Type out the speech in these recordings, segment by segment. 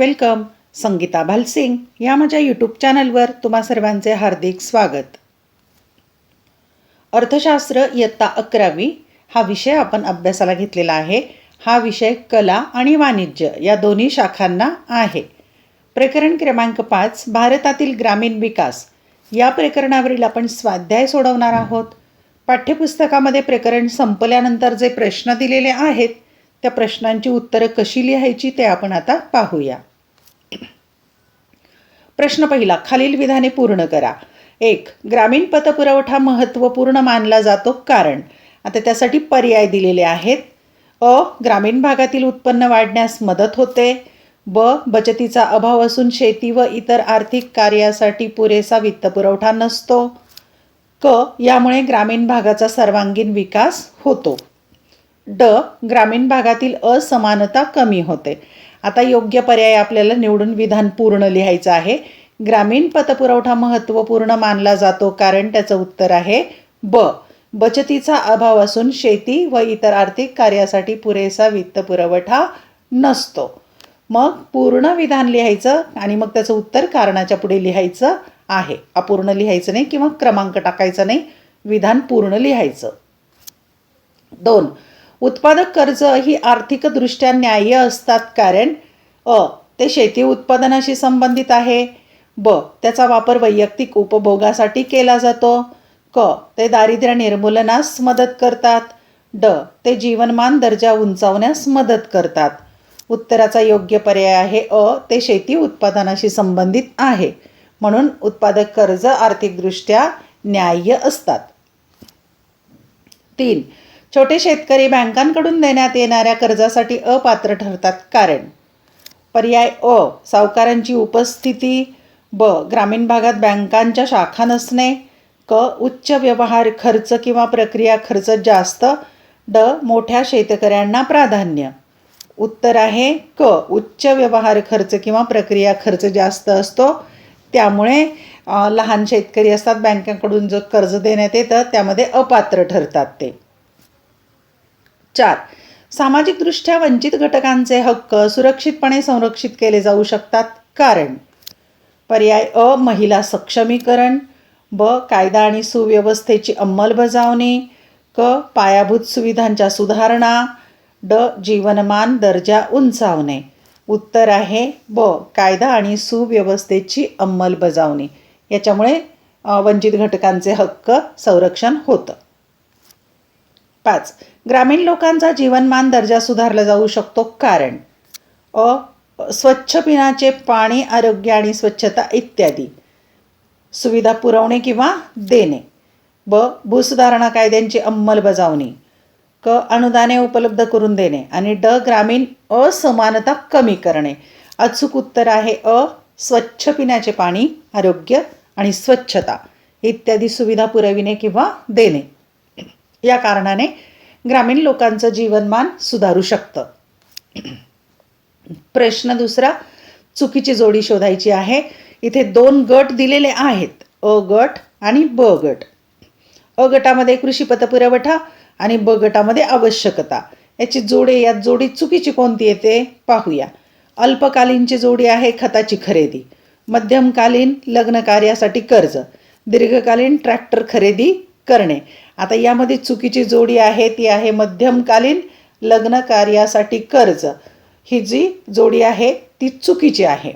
Welcome. Sangeeta Bhalsingh या माझ्या YouTube चॅनलवर तुम्हा सर्वांचे हार्दिक स्वागत. अर्थशास्त्र इयत्ता अकरावी हा विषय आपण अभ्यासाला घेतलेला आहे. हा विषय कला आणि वाणिज्य या दोन्ही शाखांना आहे. प्रकरण क्रमांक पाच भारतातील ग्रामीण विकास. या प्रकरणावरील आपण स्वाध्याय सोडवणार आहोत. पाठ्यपुस्तकामध्ये प्रकरण संपल्यानंतर जे प्रश्न दिलेले आहेत त्या प्रश्नांची उत्तरं कशी लिहायची ते आपण आता पाहूया. प्रश्न पहिला खालील विधाने पूर्ण करा. एक ग्रामीण पतपुरवठा महत्त्वपूर्ण मानला जातो कारण आता त्यासाठी पर्याय दिलेले आहेत. अ ग्रामीण भागातील उत्पन्न वाढण्यास मदत होते. ब बचतीचा अभाव असून शेती व इतर आर्थिक कार्यासाठी पुरेसा वित्तपुरवठा नसतो. क यामुळे ग्रामीण भागाचा सर्वांगीण विकास होतो. ड ग्रामीण भागातील असमानता कमी होते. आता योग्य पर्याय आपल्याला निवडून विधान पूर्ण लिहायचं आहे. ग्रामीण पतपुरवठा महत्त्वपूर्ण मानला जातो कारण त्याचं उत्तर आहे ब. बचतीचा अभाव असून शेती व इतर आर्थिक कार्यासाठी पुरेसा वित्तपुरवठा नसतो. मग पूर्ण विधान लिहायचं आणि मग त्याचं उत्तर कारणाच्या पुढे लिहायचं आहे. अपूर्ण लिहायचं नाही किंवा क्रमांक टाकायचा नाही. विधान पूर्ण लिहायचं. दोन. उत्पादक कर्ज ही आर्थिकदृष्ट्या न्याय्य असतात कारण अ. ते शेती उत्पादनाशी संबंधित आहे. ब. त्याचा वापर वैयक्तिक उपभोगासाठी केला जातो. क. ते दारिद्र्य निर्मूलनास मदत करतात. ड. ते जीवनमान दर्जा उंचावण्यास मदत करतात. उत्तराचा योग्य पर्याय आहे अ. ते शेती उत्पादनाशी संबंधित आहे. म्हणून उत्पादक कर्ज आर्थिकदृष्ट्या न्याय्य असतात. तीन. छोटे शेतकरी बँकांकडून देण्यात येणाऱ्या कर्जासाठी अपात्र ठरतात. कारण पर्याय अ. सावकारांची उपस्थिती ब. ग्रामीण भागात बँकांच्या शाखा नसणे. क. उच्च व्यवहार खर्च किंवा प्रक्रिया खर्च जास्त. ड. मोठ्या शेतकऱ्यांना प्राधान्य. उत्तर आहे क. उच्च व्यवहार खर्च किंवा प्रक्रिया खर्च जास्त असतो. त्यामुळे लहान शेतकरी असतात बँकांकडून जो कर्ज देण्यात येतं त्यामध्ये अपात्र ठरतात ते. चार. सामाजिकदृष्ट्या वंचित घटकांचे हक्क सुरक्षितपणे संरक्षित केले जाऊ शकतात. कारण पर्याय अ महिला सक्षमीकरण ब कायदा आणि सुव्यवस्थेची अंमलबजावणी क पायाभूत सुविधांच्या सुधारणा ड जीवनमान दर्जा उंचावणे. उत्तर आहे ब कायदा आणि सुव्यवस्थेची अंमलबजावणी. याच्यामुळे वंचित घटकांचे हक्क संरक्षण होतं. पाच ग्रामीण लोकांचा जीवनमान दर्जा सुधारला जाऊ शकतो कारण. अ स्वच्छ पिण्याचे पाणी आरोग्य आणि स्वच्छता इत्यादी. सुविधा पुरवणे किंवा देणे. ब. भूसुधारणा कायद्यांची अंमलबजावणी. क. अनुदाने उपलब्ध करून देणे आणि ड. ग्रामीण असमानता कमी करणे. अचूक उत्तर आहे अ. स्वच्छ पिण्याचे पाणी आरोग्य आणि स्वच्छता इत्यादी सुविधा पुरविणे किंवा देणे. या कारणाने ग्रामीण लोकांचं जीवनमान सुधारू शकतं. प्रश्न दुसरा चुकीची जोडी शोधायची आहे. इथे दोन गट दिलेले आहेत. अ गट आणि ब गट. अ गटामध्ये कृषी पतपुरवठा आणि ब गटामध्ये आवश्यकता. याची जोडे यात जोडी चुकीची कोणती येते? पाहूया. अल्पकालीनची जोडी आहे खताची खरेदी. मध्यमकालीन लग्न कार्यासाठी कर्ज. दीर्घकालीन ट्रॅक्टर खरेदी करणे. आता यामध्ये चुकीची जोडी आहे ती आहे मध्यमकालीन लग्न कार्यासाठी कर्ज. ही जी जोडी आहे ती चुकीची आहे.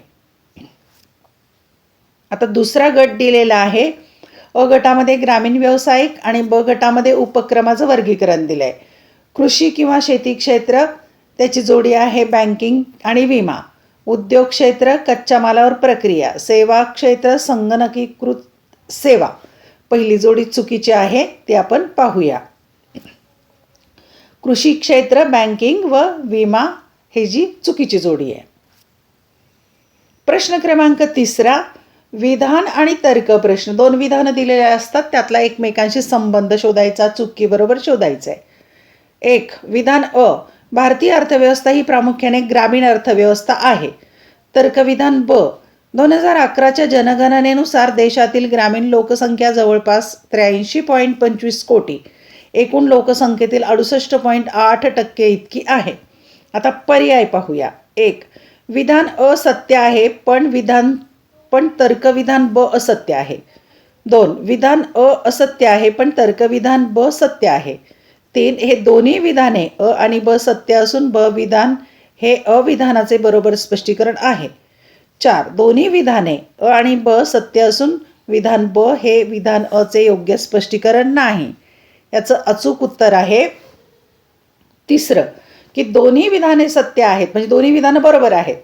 आता दुसरा गट दिलेला आहे अ गटामध्ये ग्रामीण व्यावसायिक आणि ब गटामध्ये उपक्रमाचं वर्गीकरण दिलं आहे कृषी किंवा शेती क्षेत्र त्याची जोडी आहे बँकिंग आणि विमा. उद्योग क्षेत्र कच्च्या मालावर प्रक्रिया. सेवा क्षेत्र संगणकीकृत सेवा. पहिली जोडी चुकीची आहे ती आपण पाहूया. कृषी क्षेत्र बँकिंग व विमा हे जी चुकीची जोडी आहे. प्रश्न क्रमांक तिसरा विधान आणि तर्क प्रश्न. दोन विधानं दिलेले असतात त्यातला एकमेकांशी संबंध शोधायचा चुकीबरोबर शोधायचा आहे एक विधान अ भारतीय अर्थव्यवस्था ही प्रामुख्याने ग्रामीण अर्थव्यवस्था आहे. तर्कविधान ब दोन हजार अकराच्या जनगणनेनुसार देशातील ग्रामीण लोकसंख्या जवळपास त्र्याऐंशी पॉईंट पंचवीस कोटी. एकूण लोकसंख्येतील अडुसष्ट पॉईंट आठ टक्के इतकी आहे. आता पर्याय पाहूया. एक विधान असत्य आहे पण विधान पण तर्कविधान ब असत्य आहे. दोन विधान अ असत्य आहे पण तर्कविधान ब सत्य आहे. तीन हे दोन्ही विधाने अ आणि ब सत्य असून ब विधान हे अविधानाचे बरोबर स्पष्टीकरण आहे. चार दोन्ही विधाने अ आणि ब सत्य असून विधान ब हे विधान अचे योग्य स्पष्टीकरण नाही. याचं अचूक उत्तर आहे. तिसरं की दोन्ही विधाने सत्य आहेत. म्हणजे दोन्ही विधानं बरोबर आहेत.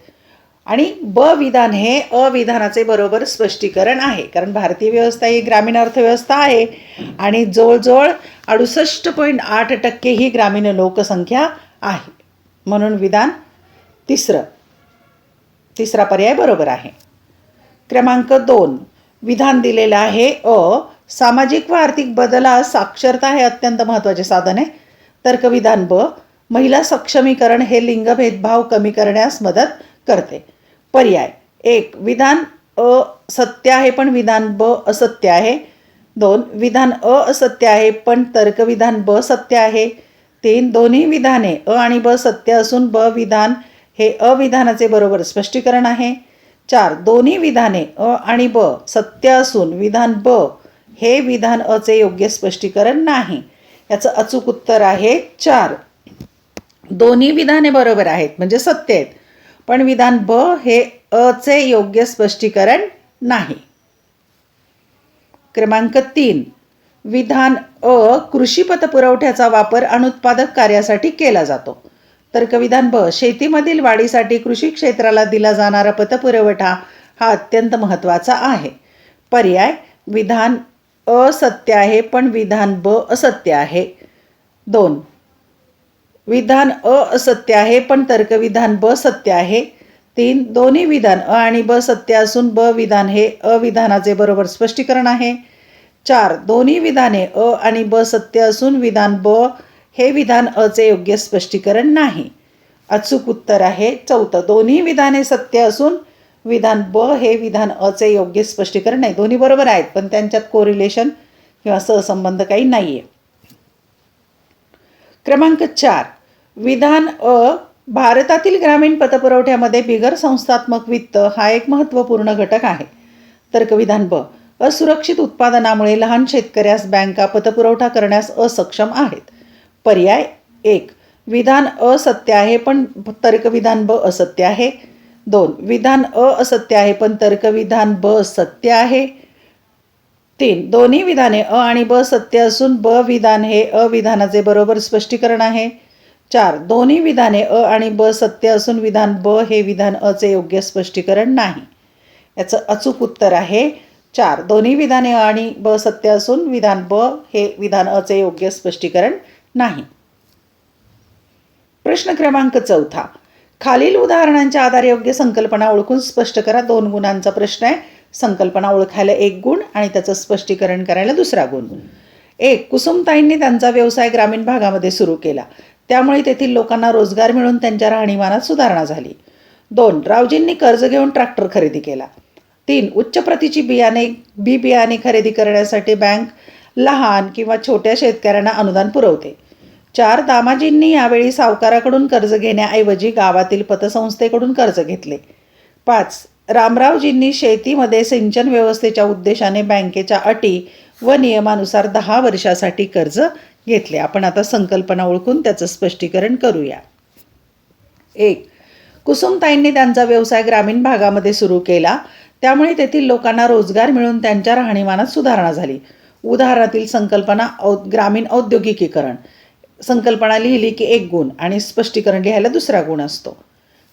आणि ब विधान हे अविधानाचे बरोबर स्पष्टीकरण आहे. कारण भारतीय व्यवस्था ही ग्रामीण अर्थव्यवस्था आहे. आणि जवळजवळ अडुसष्ट पॉईंट आठ टक्के ही ग्रामीण लोकसंख्या आहे. म्हणून विधान तिसरं. तिसरा पर्याय बरोबर आहे. क्रमांक दोन. विधान दिलेलं आहे अ. सामाजिक व आर्थिक बदलास साक्षरता हे अत्यंत महत्त्वाचे साधन आहे. तर्कविधान ब. महिला सक्षमीकरण हे लिंगभेदभाव कमी करण्यास मदत करते. पर्याय. एक विधान अ सत्य आहे पण विधान ब असत्य आहे. दोन विधान अ असत्य आहे पण तर्कविधान ब सत्य आहे. तीन दोन्ही विधाने अ आणि ब सत्य असून ब विधान हे अविधानाचे बरोबर स्पष्टीकरण आहे. चार दोन्ही विधाने अ आणि ब सत्य असून विधान ब हे विधान अचे योग्य स्पष्टीकरण नाही. याचं अचूक उत्तर आहे चार. दोन्ही विधाने बरोबर आहेत म्हणजे सत्य आहेत. पण विधान ब हे अचे योग्य स्पष्टीकरण नाही. क्रमांक तीन. विधान अ कृषी पतपुरवठ्याचा वापर अनुत्पादक कार्यासाठी केला जातो. तर्कविधान ब शेतीमधील वाढीसाठी कृषी क्षेत्राला दिला जाणारा पतपुरवठा हा अत्यंत महत्त्वाचा आहे. पर्याय विधान असत्य आहे पण विधान ब असत्य आहे. दोन. विधान अ असत्य आहे पण तर्कविधान ब सत्य आहे. तीन दोन्ही विधान अ आणि ब सत्य असून ब विधान हे अविधानाचे बरोबर स्पष्टीकरण आहे. चार दोन्ही विधाने अ आणि ब सत्य असून विधान ब हे विधान अचे योग्य स्पष्टीकरण नाही. अचूक उत्तर आहे. चौथं दोन्ही विधाने सत्य असून विधान ब हे विधान अचे योग्य स्पष्टीकरण नाही. दोन्ही बरोबर आहेत पण त्यांच्यात कोरिलेशन किंवा सहसंबंध काही नाही आहे क्रमांक चार. विधान अ भारतातील ग्रामीण पतपुरवठ्यामध्ये बिगर संस्थात्मक वित्त हा एक महत्त्वपूर्ण घटक आहे. तर्कविधान ब असुरक्षित उत्पादनामुळे लहान शेतकऱ्यास बँका पतपुरवठा करण्यास असक्षम आहेत. पर्याय एक विधान असत्य आहे पण तर्कविधान ब असत्य आहे. दोन विधान अ असत्य आहे पण तर्कविधान ब सत्य आहे. तीन. दोन्ही विधाने अ आणि ब सत्य असून ब विधान हे अविधानाचे बरोबर स्पष्टीकरण आहे. चार. दोन्ही विधाने अ आणि ब सत्य असून विधान ब हे विधान अचे योग्य स्पष्टीकरण नाही. याचं अचूक उत्तर आहे. चार. दोन्ही विधाने अ आणि ब सत्य असून विधान ब हे विधान अचे योग्य स्पष्टीकरण नाही. प्रश्न क्रमांक चौथा. खालील उदाहरणांच्या आधारे योग्य संकल्पना ओळखून स्पष्ट करा. दोन गुणांचा प्रश्न आहे. संकल्पना ओळखायला एक गुण आणि त्याचं स्पष्टीकरण करायला दुसरा गुण. एक कुसुमताईंनी त्यांचा व्यवसाय ग्रामीण भागामध्ये सुरू केला. त्यामुळे तेथील लोकांना रोजगार मिळून त्यांच्या राहणीमानात सुधारणा झाली. दोन रावजींनी कर्ज घेऊन ट्रॅक्टर खरेदी केला. तीन उच्च प्रतीची बियाणे बी बियाणे खरेदी करण्यासाठी बँक लहान किंवा छोट्या शेतकऱ्यांना अनुदान पुरवते. चार दामाजींनी यावेळी सावकाराकडून कर्ज घेण्याऐवजी गावातील पतसंस्थेकडून कर्ज घेतले. पाच रामरावजींनी शेतीमध्ये सिंचन व्यवस्थेच्या उद्देशाने बँकेच्या अटी व नियमानुसार दहा वर्षासाठी कर्ज घेतले. आपण आता संकल्पना ओळखून त्याचं स्पष्टीकरण करूया. एक कुसुमताईंनी त्यांचा व्यवसाय ग्रामीण भागामध्ये सुरू केला. त्यामुळे तेथील लोकांना रोजगार मिळून त्यांच्या राहणीमानात सुधारणा झाली. उदाहरणातील संकल्पना औ ग्रामीण औद्योगिकीकरण. संकल्पना लिहिली की एक गुण आणि स्पष्टीकरण लिहायला दुसरा गुण असतो.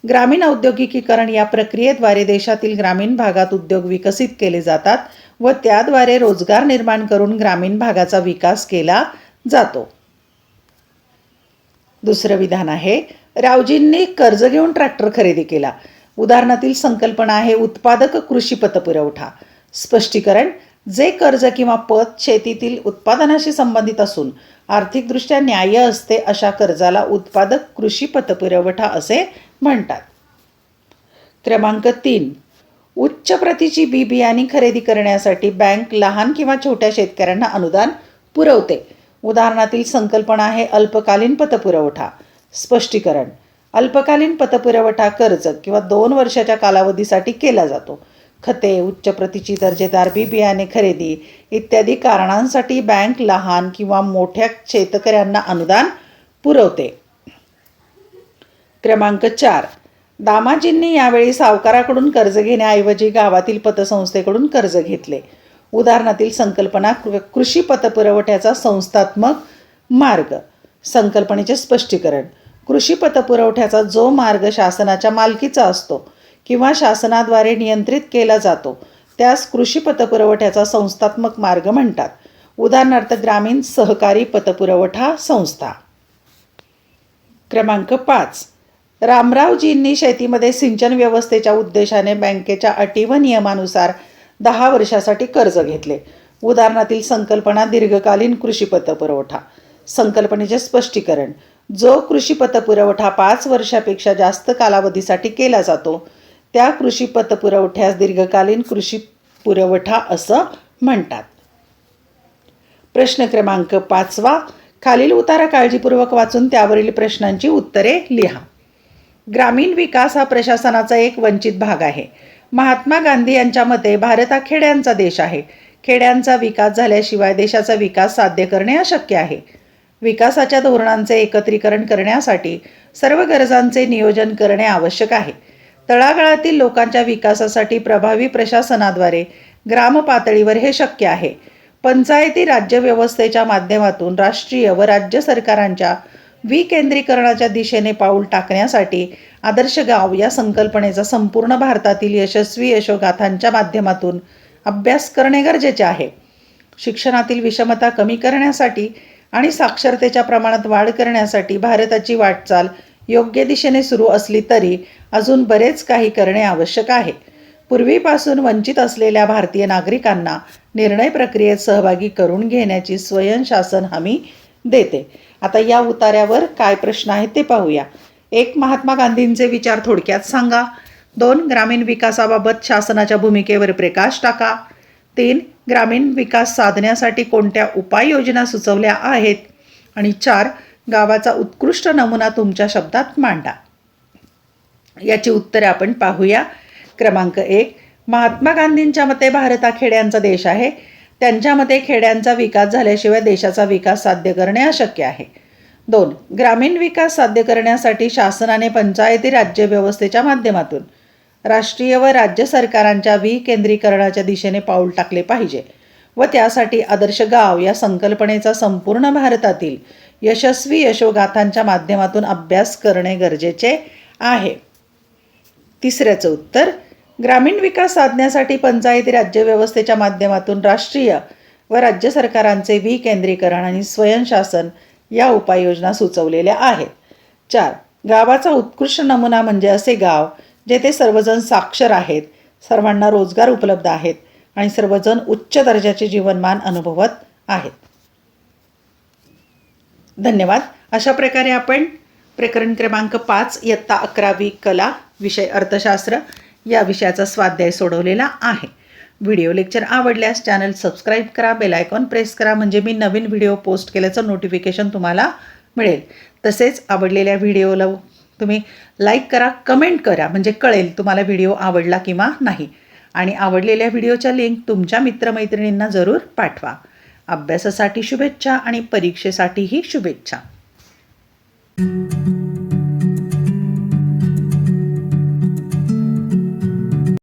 ग्रामीण औद्योगिकीकरण या प्रक्रियेद्वारे देशातील ग्रामीण भागात उद्योग विकसित केले जातात व त्याद्वारे रोजगार निर्माण करून ग्रामीण भागाचा विकास केला जातो. दुसरं विधान आहे रावजींनी कर्ज घेऊन ट्रॅक्टर खरेदी केला. उदाहरणातील संकल्पना आहे उत्पादक कृषी पतपुरवठा. स्पष्टीकरण जे कर्ज किंवा पत शेतीतील उत्पादनाशी संबंधित असून आर्थिकदृष्ट्या न्याय्य असते अशा कर्जाला उत्पादक कृषी पतपुरवठा असे म्हणतात. क्रमांक तीन. उच्च प्रतीची बी बियाणे खरेदी करण्यासाठी बँक लहान किंवा छोट्या शेतकऱ्यांना अनुदान पुरवते. उदाहरणातील संकल्पना आहे अल्पकालीन पतपुरवठा. स्पष्टीकरण. अल्पकालीन पतपुरवठा कर्ज किंवा दोन वर्षाच्या कालावधीसाठी केला जातो. खते उच्च प्रतीची दर्जेदार बी बियाणे खरेदी इत्यादी कारणांसाठी बँक लहान किंवा मोठ्या शेतकऱ्यांना अनुदान पुरवते. क्रमांक चार. दामाजींनी यावेळी सावकाराकडून कर्ज घेण्याऐवजी गावातील पतसंस्थेकडून कर्ज घेतले. उदाहरणातील संकल्पना कृ- कृषी पतपुरवठ्याचा संस्थात्मक मार्ग. संकल्पनेचे स्पष्टीकरण. कृषी पतपुरवठ्याचा जो मार्ग शासनाच्या मालकीचा असतो किंवा शासनाद्वारे नियंत्रित केला जातो. त्यास कृषी पतपुरवठ्याचा संस्थात्मक मार्ग म्हणतात. उदाहरणार्थ ग्रामीण सहकारी पतपुरवठा संस्था. क्रमांक पाच. रामरावजींनी शेतीमध्ये सिंचन व्यवस्थेच्या उद्देशाने बँकेच्या अटी व नियमानुसार दहा वर्षासाठी कर्ज घेतले. उदाहरणातील संकल्पना दीर्घकालीन कृषी पतपुरवठा. संकल्पनेचे स्पष्टीकरण. जो कृषी पतपुरवठा पाच वर्षापेक्षा जास्त कालावधीसाठी केला जातो त्या कृषी पतपुरवठ्यास दीर्घकालीन कृषी पुरवठा असं म्हणतात. प्रश्न क्रमांक पाचवा खालील उतारा काळजीपूर्वक वाचून त्यावरील प्रश्नांची उत्तरे लिहा. ग्रामीण विकास हा प्रशासनाचा एक वंचित भाग आहे. महात्मा गांधी यांच्या मते भारत हा खेड्यांचा देश आहे. खेड्यांचा विकास झाल्याशिवाय देशाचा विकास साध्य करणे अशक्य आहे. विकासाच्या धोरणांचे एकत्रीकरण करण्यासाठी सर्व गरजांचे नियोजन करणे आवश्यक आहे. तळागाळातील लोकांच्या विकासासाठी प्रभावी प्रशासनाद्वारे ग्रामपातळीवर हे शक्य आहे. पंचायती राज्यव्यवस्थेच्या माध्यमातून राष्ट्रीय व राज्य सरकारांच्या विकेंद्रीकरणाच्या दिशेने पाऊल टाकण्यासाठी आदर्श गाव या संकल्पनेचा संपूर्ण भारतातील यशस्वी यशोगाथांच्या माध्यमातून अभ्यास करणे गरजेचे आहे. शिक्षणातील विषमता कमी करण्यासाठी आणि साक्षरतेच्या प्रमाणात वाढ करण्यासाठी भारताची वाटचाल योग्य दिशेने सुरू असली तरी अजून बरेच काही करणे आवश्यक आहे. पूर्वीपासून वंचित असलेल्या भारतीय नागरिकांना निर्णय प्रक्रियेत सहभागी करून घेण्याची स्वयंशासन हमी देते. आता या उतार्यावर काय प्रश्न आहेत ते पाहूया. एक महात्मा गांधींचे विचार थोडक्यात सांगा. दोन ग्रामीण विकासाबाबत शासनाच्या भूमिकेवर प्रकाश टाका. तीन ग्रामीण विकास साधण्यासाठी कोणत्या उपाययोजना सुचवल्या आहेत? आणि चार गावाचा उत्कृष्ट नमुना तुमच्या शब्दात मांडा. याची उत्तरे आपण पाहूया. क्रमांक एक महात्मा गांधींच्या मते भारत हा खेड्यांचा देश आहे. त्यांच्या मते खेड्यांचा विकास झाल्याशिवाय देशाचा विकास साध्य करणे अशक्य आहे. दोन ग्रामीण विकास साध्य करण्यासाठी शासनाने पंचायती राज्य व्यवस्थेच्या माध्यमातून राष्ट्रीय व राज्य सरकारांच्या विकेंद्रीकरणाच्या दिशेने पाऊल टाकले पाहिजे व त्यासाठी आदर्श गाव या संकल्पनेचा संपूर्ण भारतातील यशस्वी यशोगाथांच्या माध्यमातून अभ्यास करणे गरजेचे आहे. तिसऱ्याचं उत्तर ग्रामीण विकास साधण्यासाठी पंचायती राज्यव्यवस्थेच्या माध्यमातून राष्ट्रीय व राज्य सरकारांचे विकेंद्रीकरण आणि स्वयंशासन या उपाययोजना सुचवलेल्या आहेत. चार गावाचा उत्कृष्ट नमुना म्हणजे असे गाव जेथे सर्वजण साक्षर आहेत सर्वांना रोजगार उपलब्ध आहेत आणि सर्वजण उच्च दर्जाचे जीवनमान अनुभवत आहेत. धन्यवाद. अशा प्रकारे आपण प्रकरण क्रमांक पाच इयत्ता अकरावी कला विषय अर्थशास्त्र या विषयाचा स्वाध्याय सोडवलेला आहे. व्हिडिओ लेक्चर आवडल्यास चॅनल सबस्क्राईब करा बेल आयकॉन प्रेस करा म्हणजे मी नवीन व्हिडिओ पोस्ट केल्याचं नोटिफिकेशन तुम्हाला मिळेल. तसेच आवडलेल्या व्हिडिओला तुम्ही लाईक करा कमेंट करा म्हणजे कळेल तुम्हाला व्हिडिओ आवडला किंवा नाही. आणि आवडलेल्या व्हिडिओच्या लिंक तुमच्या मित्रमैत्रिणींना जरूर पाठवा. अभ्यासासाठी शुभेच्छा आणि परीक्षेसाठीही शुभेच्छा.